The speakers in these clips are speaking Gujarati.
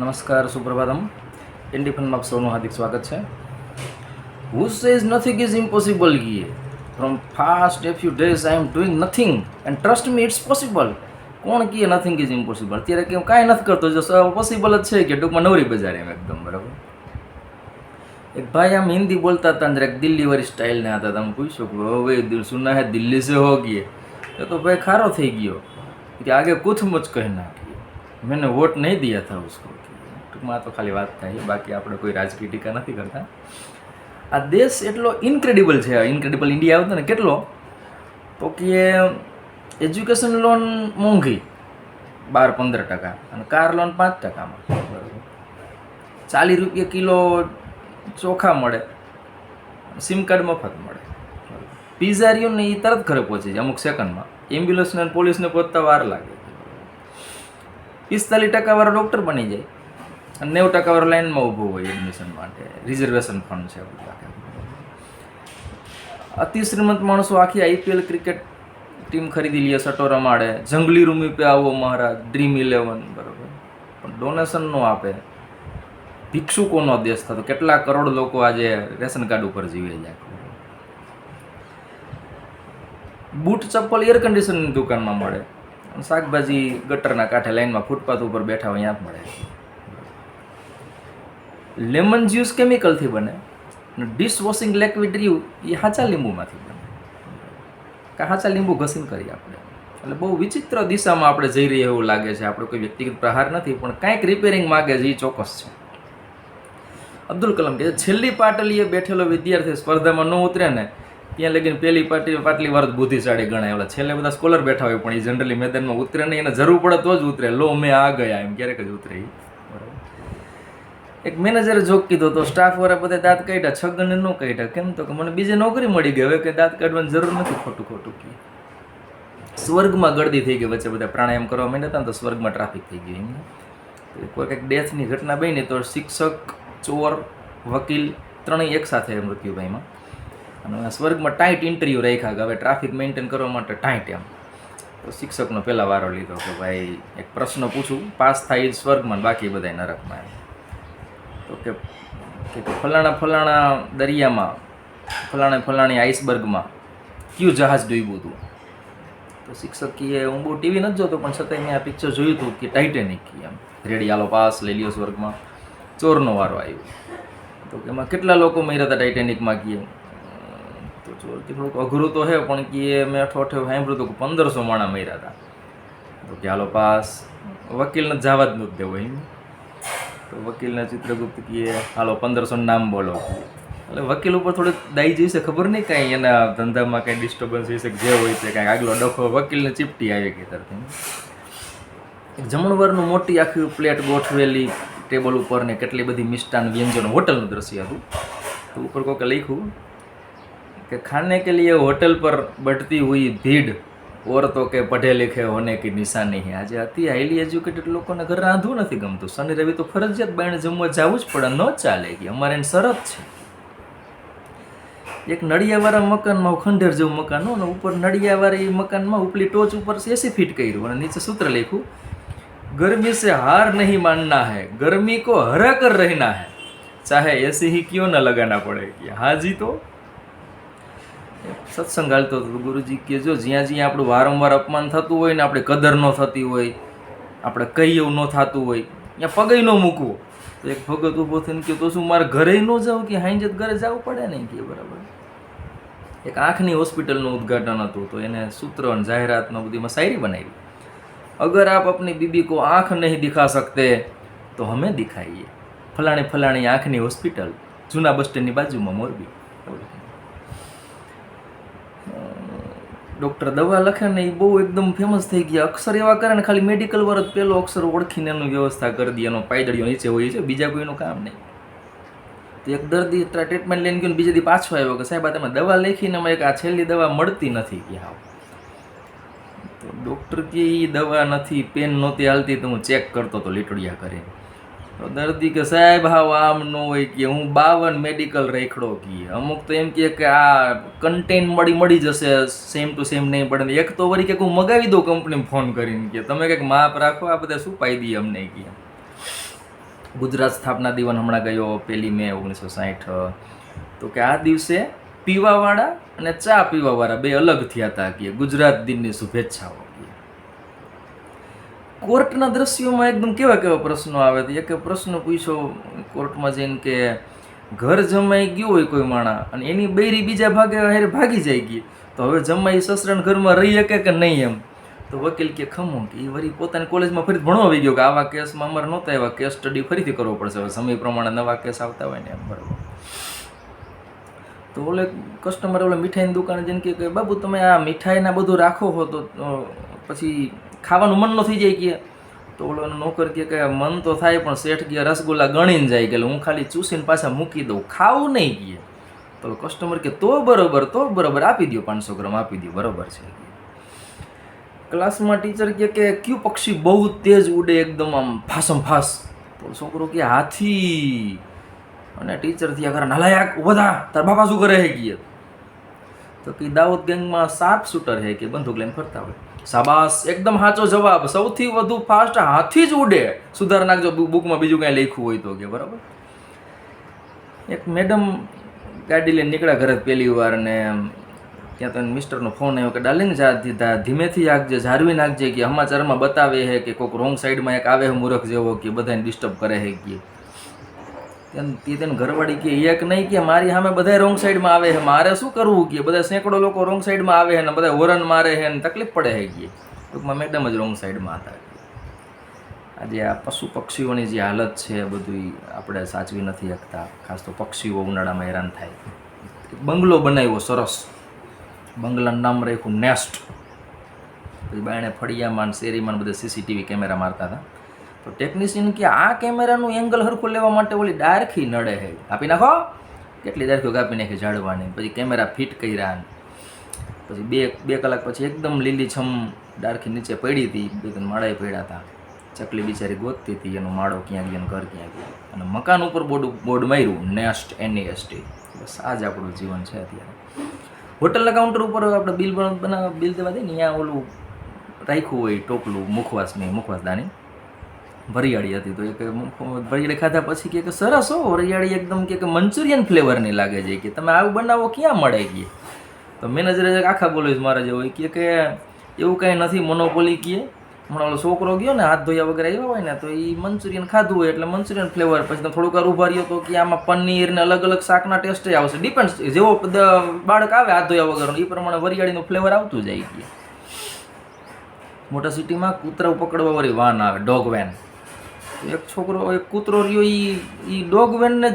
નમસ્કાર, સુપ્રભાતમ. ઇન્ડી ફિલ્મ આપ સૌનું હાર્દિક સ્વાગત છે. Who says nothing is impossible ગીએ? From past a few days I am doing nothing and trust me it's possible કોણ કીએ નથિંગ ઇઝ ઇમ્પોસિબલ અત્યારે કે કેમ કાંઈ નથી કરતો, જો પોસિબલ જ છે કે ટૂંકમાં નવરી બજાર એમ એકદમ, બરાબર? એક ભાઈ આમ હિન્દી બોલતા હતા અંદર એક દિલ્હી વાળી સ્ટાઇલના હતા તમે પૂછ્યો કે હવે દિલ સુના હે, દિલ્હી સે હો ગયે તો ભાઈ, ખારો થઈ ગયો. કે આગળ કુથ મચ કહી નાખે. मैंने वोट नहीं दिया था उसको ટૂંકમાં આ તો ખાલી વાત થાય બાકી આપણે કોઈ રાજકીય ટીકા નથી કરતા આ દેશ એટલો ઇન્ક્રેડિબલ છે ઇન્ક્રેડિબલ ઇન્ડિયા આવતો ને કેટલો તો કે એજ્યુકેશન લોન મોંઘી બાર પંદર ટકા અને કાર લોન પાંચ ટકામાં બરાબર ચાલીસ રૂપિયા કિલો ચોખા મળે સિમ કાર્ડ મફત મળે પીઝા રહ્યું ને એ તરત ઘરે પહોંચી જાય અમુક સેકન્ડમાં એમ્બ્યુલન્સને અને પોલીસને પહોંચતા વાર લાગે પિસ્તાલીસ ટકાવાળો ડૉક્ટર બની જાય. અને નેવું ટકાવાળો લાઇનમાં ઊભો હોય એડમિશન માટે. રિઝર્વેશન ફંડ છે બધું. અતિ શ્રીમંત માણસો આખી આઈપીએલ ક્રિકેટ ટીમ ખરીદી લે સટો રમાડે જંગલી રૂમી પે આવો મહારાજ. ડ્રીમ ઇલેવન બરાબર. પણ ડોનેશન નો આપે. ભિક્ષુકોનો દેશ થતો. કેટલા કરોડ લોકો આજે રેશન કાર્ડ ઉપર જીવે જાય બૂટ ચપ્પલ એર કન્ડિશનની દુકાનમાં મળે. શાકભાજી ગટરના કાંઠે લાઈનમાં ફૂટપાથ ઉપર બેઠા હોય મળે. લેમન જ્યુસ કેમિકલથી બને ડિશવોશિંગ લેક્વિડ રહ્યું, એ હાચા લીંબુમાંથી બને. કે હાચા લીંબુ ઘસીને કરીએ આપણે. એટલે બહુ વિચિત્ર દિશામાં આપણે જઈ રહીએ એવું લાગે છે. આપણે કોઈ વ્યક્તિગત પ્રહાર નથી, પણ કાંઈક રિપેરિંગ માગે છે, એ ચોક્કસ છે. અબ્દુલ કલામ કે છેલ્લી પાટલીએ બેઠેલો વિદ્યાર્થી સ્પર્ધામાં ન ઉતરે ને ત્યાં લગીને પાટી પાટલી વાર જ બુદ્ધિશાળી ગણાય. ઓલા છેલ્લે બધા સ્કોલર બેઠા હોય, પણ એ જનરલી મેદાનમાં ઉતરે નહીં, એને જરૂર પડે તો જ ઉતરે. લો, મેં આ ગયા. એમ ક્યારેક જ ઉતરે એક મેનેજરે જોક કીધો તો સ્ટાફ વાળા બધા દાંત કાઢ્યા છગનને ન કાઢ્યા. કેમ તો કે મને બીજે નોકરી મળી ગઈ. હવે કે દાંત કાઢવાની જરૂર નથી. ખોટું ખોટું કે સ્વર્ગમાં ગળદી થઈ ગઈ વચ્ચે બધા પ્રાણાયામ કરવા માંડ્યા હતા ને તો સ્વર્ગમાં ટ્રાફિક થઈ ગયું એમને. કોઈ કંઈક ડેથની ઘટના બની તો શિક્ષક, ચોર, વકીલ ત્રણેય એક સાથે મૃત્યુ પામ્યા. અને સ્વર્ગમાં ટાઈટ ઇન્ટરવ્યૂ રાખ્યા કે હવે ટ્રાફિક મેન્ટેન કરવા માટે ટાઈટ એમ. તો શિક્ષકનો પહેલા વારો લીધો કે ભાઈ, એક પ્રશ્ન પૂછું, પાસ થાય ઈ સ્વર્ગમાં બાકી બધા નરકમાં તો કે ફલાણા ફલાણા દરિયામાં, ફલાણે ફલાણી આઈસબર્ગમાં કયું જહાજ ડૂબ્યું હતું તો શિક્ષક કીએ હું બહુ ટીવી નથી જોતો, પણ છતાંય મેં આ પિક્ચર જોયું હતું કે ટાઇટેનિક કી એમ. રેડી આલો પાસ, લઈ લ્યો સ્વર્ગમાં. ચોરનો વારો આવ્યો. તો કે એમાં કેટલા લોકો મર્યા હતા ટાઇટેનિકમાં કીએ તો થોડુંક અઘરું તો હે, પણ કે મેં અઠો અઠે સાંભળ્યું હતું કે પંદરસો માણા મર્યા હતા. તો કે હાલો પાસ. વકીલને જવા જ નથી દેવો એમ. તો વકીલના ચિત્રગુપ્ત કીએ હાલો, પંદરસો નામ બોલો. એટલે વકીલ ઉપર થોડીક દાઈ જઈશે ખબર નહીં કાંઈ એના ધંધામાં કાંઈ ડિસ્ટર્બન્સ કે જે હોય છે, કાંઈ આગલો ડખો. વકીલને ચીપટી આવે કે તરફથી જમણવારનું મોટી આખી પ્લેટ ગોઠવેલી ટેબલ ઉપર ને કેટલી બધી મિષ્ટાન, વ્યંજન, હોટલનું દ્રશ્ય હતું. તો ઉપર કોકે લખ્યું કે ખાને કે लिए होटल पर बढ़ती हुई भीड़ और તો કે પઢે લિખે હોને કી નિશાની હે આજે અતિ હાઈલી એજ્યુકેટેડ લોકોને ઘરે રાંધવું નથી ગમતું શનિ રવિ તો ફરજિયાત બાયણે જમવા જવું જ પડે ન ચાલે કે અમારે એની શરત છે એક નળિયાવાળા મકાનમાં ખંડેર જેવું મકાન હોય ને ઉપર નળિયાવાળા એ મકાનમાં ઉપલી ટોચ ઉપર એસી ફીટ કર્યું અને નીચે સૂત્ર લખ્યું गर्मी से हार नहीं मानना है गर्मी को हरा कर रहना है चाहे ऐसे ही क्यों न लगाना पड़े હાજી તો સત્સંગ હાલતો હતો. ગુરુજી કે જો જ્યાં જ્યાં આપણું વારંવાર અપમાન થતું હોય ને આપણે કદર ન થતી હોય, આપણે કઈ એવું ન થતું હોય, ત્યાં પગઈ ન મૂકવો. તો એક ભગત ઊભો થઈને કે તો શું મારે ઘરે ન જાઉં કે હાઈજત ઘરે જવું પડે નહીં કે બરાબર. એક આંખની હોસ્પિટલનું ઉદ્ઘાટન હતું, તો એને સૂત્ર અને જાહેરાતનો બધીમાં શાયરી બનાવી. અગર આપ આપની બીબી કો આંખ નહીં દેખા શકતે, તો અમે દેખાઈએ. ફલાણી ફલાણી આંખની હોસ્પિટલ જૂના બસ સ્ટેન્ડની બાજુમાં મોરબી. ડૉક્ટર દવા લખે ને એ બહુ એકદમ ફેમસ થઈ ગયા. અક્ષર એવા કરે ને ખાલી મેડિકલ વર્ગ પહેલો અક્ષર ઓળખીને એનું વ્યવસ્થા કરી દે, એનો પાયદળીઓ નીચે હોય છે, બીજા કોઈનું કામ નહીં. તો એક દર્દી ટ્રીટમેન્ટ લઈને ગયો બીજે દી પાછો આવ્યો કે સાહેબ તમે દવા લખીને અમે એક આ છેલ્લી દવા મળતી નથી કે હાવ તો ડૉક્ટર કે એ દવા નથી પેન નહોતી હાલતી તો હું ચેક કરતો તો લીટડિયા કરીને. તો દર્દી કે, સાહેબ હાવ આમ ન હોય કે, હું બાવન મેડિકલ રેખડો કીએ. અમુક તો એમ કહે કે, આ કન્ટેન મળી મળી જશે સેમ ટુ સેમ નહીં પડે. એક તો વળી કે હું મગાવી દઉં કંપની ફોન કરીને કે, તમે કંઈક માપ રાખો, આ બધા શું પાઈ દઈએ અમને કે? ગુજરાત સ્થાપના દિવસ હમણાં ગયો, પહેલી મે ઓગણીસો સાહીઠ. તો કે આ દિવસે પીવાવાળા અને ચા પીવાવાળા બે અલગ થયા હતા કે, ગુજરાત દિનની શુભેચ્છાઓ. કે કોર્ટના દ્રશ્યોમાં એકદમ કેવા કેવા પ્રશ્નો આવે તો એક પ્રશ્ન પૂછ્યો કોર્ટમાં જઈને કે ઘર જમાઈ ગયું હોય કોઈ માણા અને એની બૈરી બીજા ભાગે હારે ભાગી જાય ગઈ, તો હવે જમાઈ સસરાના ઘરમાં રહી શકે કે નહીં એમ? તો વકીલ કે ખમો કે એ વળી પોતાની કોલેજમાં ફરી ભણવા આવી ગયો કે આવા કેસમાં અમારે નહોતા એવા કેસ સ્ટડી ફરીથી કરવો પડશે. હવે સમય પ્રમાણે નવા કેસ આવતા હોય ને એમ, બરાબર. તો ઓલે કસ્ટમર ઓલે મીઠાઈની દુકાને જઈને કે બાબુ, તમે આ મીઠાઈના બધું રાખો હો તો પછી ખાવાનું મન ન થઈ જાય કે. તો ઓલો નોકર કહે કે મન તો થાય, પણ શેઠ ગયા રસગુલ્લા ગણીને જાય કે હું ખાલી ચૂસીને પાછા મૂકી દઉં, ખાવું નહીં કહે તો કસ્ટમર કે તો બરોબર તો બરોબર, આપી દો પાંચસો ગ્રામ, આપી દો બરોબર છે. ક્લાસમાં ટીચર કહે કે, કયું પક્ષી બહુ તેજ ઉડે એકદમ આમ ફાસમ ફાસ. તો છોકરો કે હાથી. અને ટીચરથી થયા નલાયક વધા તાર બાપા શું કરે હે કીએ તો કે દાઉદ ગેંગમાં સાત શૂટર હે કે, બંદૂક લઈને ફરતા હોય. શાબાશ. એકદમ સાચો જવાબ. સૌથી વધુ ફાસ્ટ હાથી જ ઉડે. સુધાર નાખજો બુકમાં બીજું કાંઈ લખ્યું હોય તો કે, બરાબર? એક મેડમ ગાડી લઈને નીકળ્યા ઘરે પહેલી વાર ને ત્યાં તો મિસ્ટરનો ફોન આવ્યો કે ડાર્લિંગ જા ધીમેથી આગજે જાળવી નાખજે કે સમાચારમાં બતાવે છે કે કોઈક રોંગ સાઈડમાં એક આવે મૂર્ખ જેવો કે, બધાને ડિસ્ટર્બ કરે છે કે. તે તેને ઘરવાળી કે એક નહીં કે, મારી સામે બધા રોંગ સાઈડમાં આવે છે. મારે શું કરવું કે, બધા સેંકડો લોકો રોંગ સાઈડમાં આવે છે ને બધા હોરન મારે છે ને તકલીફ પડે છે કે. ટૂંકમાં મેડમ જ રોંગ સાઈડમાં હતા. આજે આ પશુ પક્ષીઓની જે હાલત છે એ બધું આપણે સાચવી નથી શકતા. ખાસ તો પક્ષીઓ ઉનાળામાં હેરાન થાય. બંગલો બનાવ્યો સરસ. બંગલાનું નામ રાખ્યું નેસ્ટ. પછી બાયણે ફળિયામાં શેરીમાં બધે સીસીટીવી કેમેરા મારતા હતા. તો ટેકનિશિયન કે આ કેમેરાનું એંગલ હરખું લેવા માટે ઓલી ડારખી નડે હે. કાપી નાખો. કેટલી ડાર્ખીઓ કાપી નાખી ઝાડવાની. પછી કેમેરા ફિટ કર્યા પછી બે બે કલાક પછી એકદમ લીલીછમ ડારખી નીચે પડી હતી. બે ત્રણ માળાએ પડ્યા હતા. ચકલી બિચારી ગોતતી હતી. એનો માળો ક્યાં ગયો ઘર ક્યાં ગયો. અને મકાન ઉપર બોર્ડ બોર્ડ માર્યું. નેસ્ટ એનએસટી બસ આ જ આપણું જીવન છે અત્યારે. હોટલના કાઉન્ટર ઉપર આપણે બિલ બનાવવા બિલ દેવા દઈએ ને, ત્યાં ઓલું રાખ્યું હોય, ટોપલું, મુખવાસની, મુખવાસદાની. વરિયાળી હતી. તો એક વરિયાળી ખાધા પછી કે કે સરસ હો, વરિયાળી એકદમ કે કે મંચુરિયન ફ્લેવરની લાગે છે. કે તમે આવું બનાવો ક્યાં મળે કે? તો મેનેજરે આખા બોલો મારા જેવો. કે કે એવું કાંઈ નથી મોનોપોલી કીએ હમણાં ઓલો છોકરો ગયો ને, હાથ ધોયા વગર આવ્યા હોય ને, તો એ મંચુરિયન ખાધું હોય એટલે મંચુરિયન ફ્લેવર પછી થોડુંક વાર ઊભા રહ્યો તો કે આમાં પનીર ને અલગ અલગ શાકના ટેસ્ટ આવશે. ડિપેન્ડ જેવો બાળક આવે હાથ ધોયા વગર એ પ્રમાણે વરિયાળીનું ફ્લેવર આવતું જાય કે. મોટા સિટીમાં કૂતરા પકડવા વાળી વાન આવે ડોગ વેન એક છોકરો, એક કૂતરો રહ્યો એ એ ડોગ વેનને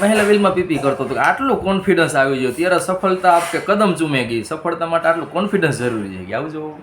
પહેલા વેલમાં પીપી કરતો હતો. આટલું કોન્ફિડન્સ આવી ગયો. ત્યારે સફળતા આપ કે કદમ ચૂમે ગઈ સફળતા માટે આટલું કોન્ફિડન્સ જરૂરી છે. કે આવું જો